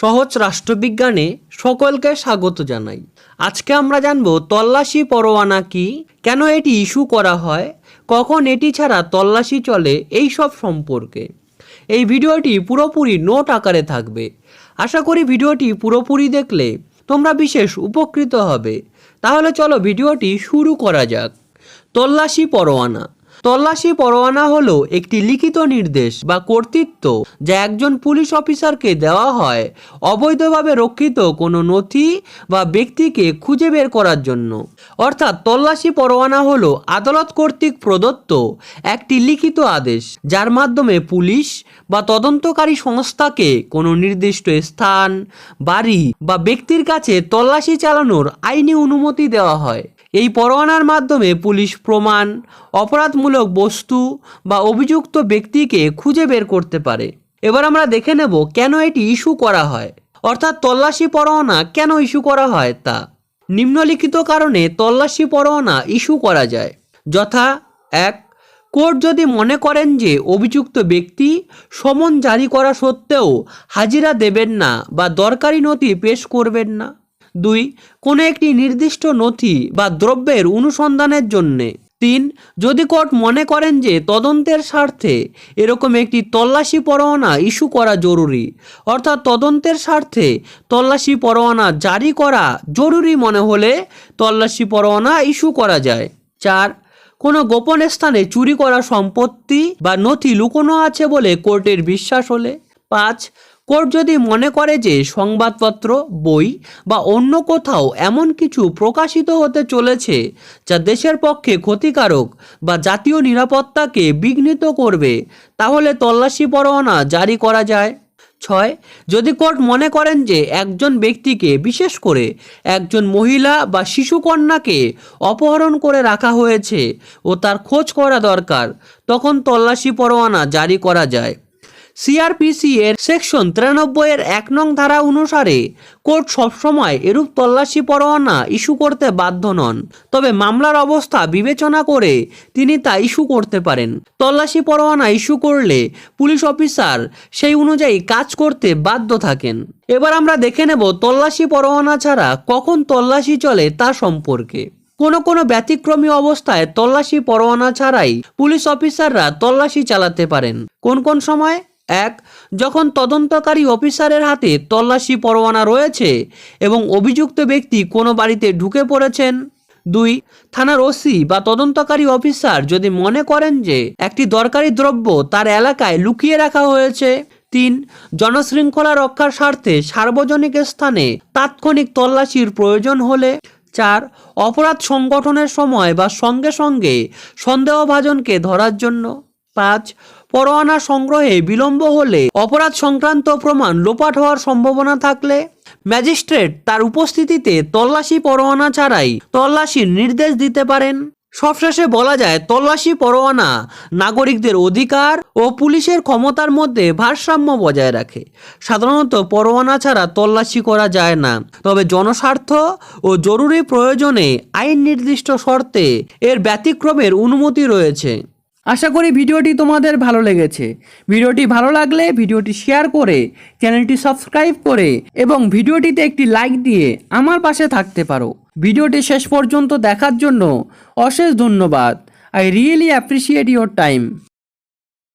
সহজ রাষ্ট্রবিজ্ঞানে সকলকে স্বাগত জানাই। আজকে আমরা জানব তল্লাশি পরোয়ানা কি, কেন এটি ইস্যু করা হয়, কখন এটি ছাড়া তল্লাশি চলে, এই সব সম্পর্কে। এই ভিডিওটি পুরোপুরি নোট আকারে থাকবে। আশা করি ভিডিওটি পুরোপুরি দেখলে তোমরা বিশেষ উপকৃত হবে। তাহলে চলো ভিডিওটি শুরু করা যাক। তল্লাশি পরোয়ানা। তল্লাশি পরোয়ানা হলো একটি লিখিত নির্দেশ বা কর্তৃত্ব যা একজন পুলিশ অফিসারকে দেওয়া হয় অবৈধভাবে রক্ষিত কোনো নথি বা ব্যক্তিকে খুঁজে বের করার জন্য। অর্থাৎ তল্লাশি পরোয়ানা হলো আদালত কর্তৃক প্রদত্ত একটি লিখিত আদেশ, যার মাধ্যমে পুলিশ বা তদন্তকারী সংস্থাকে কোনো নির্দিষ্ট স্থান, বাড়ি বা ব্যক্তির কাছে তল্লাশি চালানোর আইনি অনুমতি দেওয়া হয়। এই পরোয়ানার মাধ্যমে পুলিশ প্রমাণ, অপরাধমূলক বস্তু বা অভিযুক্ত ব্যক্তিকে খুঁজে বের করতে পারে। এবার আমরা দেখে নেব কেন এটি ইস্যু করা হয়, অর্থাৎ তল্লাশি পরোয়ানা কেন ইস্যু করা হয় তা। নিম্নলিখিত কারণে তল্লাশি পরোয়ানা ইস্যু করা যায়। যথা, এক, কোর্ট যদি মনে করেন যে অভিযুক্ত ব্যক্তি সমন জারি করা সত্ত্বেও হাজিরা দেবেন না বা দরকারি নথি পেশ করবেন না। দুই, কোনো একটি নির্দিষ্ট নথি বা দ্রব্যের অনুসন্ধানের জন্যে। তিন, যদি কোর্ট মনে করেন যে তদন্তের স্বার্থে এরকম একটি তল্লাশি পরোয়ানা ইস্যু করা জরুরি, অর্থাৎ তদন্তের স্বার্থে তল্লাশি পরোয়ানা জারি করা জরুরি মনে হলে তল্লাশি পরোয়ানা ইস্যু করা যায়। চার, কোনো গোপন স্থানে চুরি করা সম্পত্তি বা নথি লুকোনো আছে বলে কোর্টের বিশ্বাস হলে। পাঁচ কোর্ট যদি মনে করে যে সংবাদপত্র, বই বা অন্য কোথাও এমন কিছু প্রকাশিত হতে চলেছে যা দেশের পক্ষে ক্ষতিকারক বা জাতীয় নিরাপত্তাকে বিঘ্নিত করবে, তাহলে তল্লাশি পরোয়ানা জারি করা যায়। ছয়, যদি কোর্ট মনে করেন যে একজন ব্যক্তিকে, বিশেষ করে একজন মহিলা বা শিশুকন্যাকে অপহরণ করে রাখা হয়েছে ও তার খোঁজ করা দরকার, তখন তল্লাশি পরোয়ানা জারি করা যায়। সিআরপিসি এর সেকশন তিরানব্বই এর এক নং ধারা অনুসারে কোর্ট সবসময় এরূপ তল্লাশি, পরোয়ানা ইস্যু করতে বাধ্য নন। তবে মামলার অবস্থা বিবেচনা করে তিনি তা ইস্যু করতে পারেন। তল্লাশি, পরোয়ানা ইস্যু করলে পুলিশ অফিসার সেই অনুযায়ী কাজ করতে বাধ্য থাকেন। এবার আমরা দেখে নেব তল্লাশি, পরোয়ানা ছাড়া কখন তল্লাশি চলে তা সম্পর্কে। কোনো কোনো ব্যতিক্রমী অবস্থায় তল্লাশি, পরোয়ানা ছাড়াই পুলিশ অফিসাররা তল্লাশি চালাতে পারেন। কোন কোন সময়? এক, যখন তদন্তকারী অফিসারের হাতে তল্লাশি, পরোয়ানা রয়েছে এবং অভিযুক্ত ব্যক্তি কোনো বাড়িতে ঢুকে পড়েছেন। দুই, থানার ওসি বা তদন্তকারী অফিসার যদি মনে করেন যে একটি দরকারি দ্রব্য তার এলাকায় লুকিয়ে রাখা হয়েছে। তিন, জনশৃঙ্খলা রক্ষার স্বার্থে সার্বজনিক স্থানে তাৎক্ষণিক তল্লাশির প্রয়োজন হলে। চার, অপরাধ সংগঠনের সময় বা সঙ্গে সঙ্গে সন্দেহভাজনকে ধরার জন্য। পাঁচ পরোয়ানা সংগ্রহে বিলম্ব হলে অপরাধ সংক্রান্ত প্রমাণ লোপাট হওয়ার সম্ভাবনা থাকলে ম্যাজিস্ট্রেট তার উপস্থিতিতে তল্লাশি পরোয়ানা ছাড়াই তল্লাশির নির্দেশ দিতে পারেন। সবশেষে বলা যায়, তল্লাশি পরোয়ানা নাগরিকদের অধিকার ও পুলিশের ক্ষমতার মধ্যে ভারসাম্য বজায় রাখে। সাধারণত পরোয়ানা ছাড়া তল্লাশি করা যায় না। তবে জনস্বার্থ ও জরুরি প্রয়োজনে আইন নির্দিষ্ট শর্তে এর ব্যতিক্রমের অনুমতি রয়েছে। আশা করি ভিডিওটি তোমাদের ভালো লেগেছে। ভিডিওটি ভালো লাগলে ভিডিওটি শেয়ার করে, চ্যানেলটি সাবস্ক্রাইব করে এবং ভিডিওটিতে একটি লাইক দিয়ে আমার পাশে থাকতে পারো। ভিডিওটি শেষ পর্যন্ত দেখার জন্য অশেষ ধন্যবাদ। I really appreciate your time.